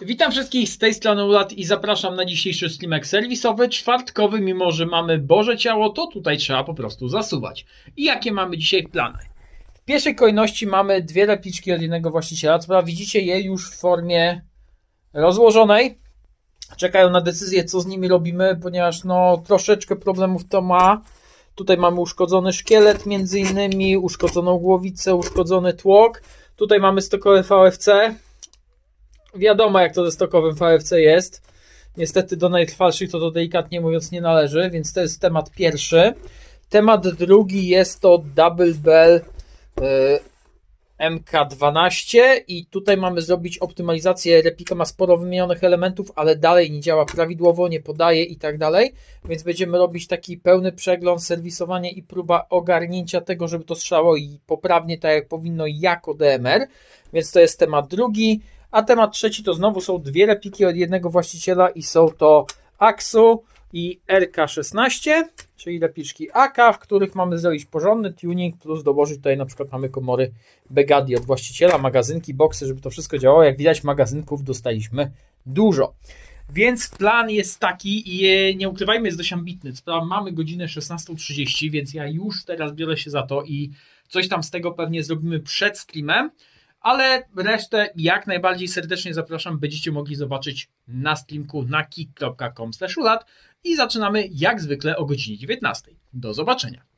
Witam wszystkich z tej strony Ulat i zapraszam na dzisiejszy streamek serwisowy, czwartkowy, mimo że mamy Boże Ciało, to tutaj trzeba po prostu zasuwać. I jakie mamy dzisiaj plany? W pierwszej kolejności mamy dwie repliczki od jednego właściciela, co widzicie je już w formie rozłożonej. Czekają na decyzję, co z nimi robimy, ponieważ no troszeczkę problemów to ma. Tutaj mamy uszkodzony szkielet między innymi, uszkodzoną głowicę, uszkodzony tłok. Tutaj mamy stokowe VFC, wiadomo jak to ze stokowym VFC jest. Niestety do najtrwalszych to, to delikatnie mówiąc nie należy, więc to jest temat pierwszy. Temat drugi jest to Double Bell y, MK12 i tutaj mamy zrobić optymalizację. Replika ma sporo wymienionych elementów, ale dalej nie działa prawidłowo, nie podaje i tak dalej, więc będziemy robić taki pełny przegląd, serwisowanie i próba ogarnięcia tego, żeby to strzało i poprawnie tak jak powinno jako DMR, więc to jest temat drugi. A temat trzeci to znowu są dwie repliki od jednego właściciela i są to Axu i RK16, czyli repliczki AK, w których mamy zrobić porządny tuning, plus dołożyć tutaj na przykład mamy komory Begadi od właściciela, magazynki, boksy, żeby to wszystko działało. Jak widać magazynków dostaliśmy dużo. Więc plan jest taki i nie ukrywajmy, jest dość ambitny. Mamy godzinę 16.30, więc ja już teraz biorę się za to i coś tam z tego pewnie zrobimy przed streamem ale resztę jak najbardziej serdecznie zapraszam, będziecie mogli zobaczyć na streamku na kick.com i zaczynamy jak zwykle o godzinie 19. Do zobaczenia.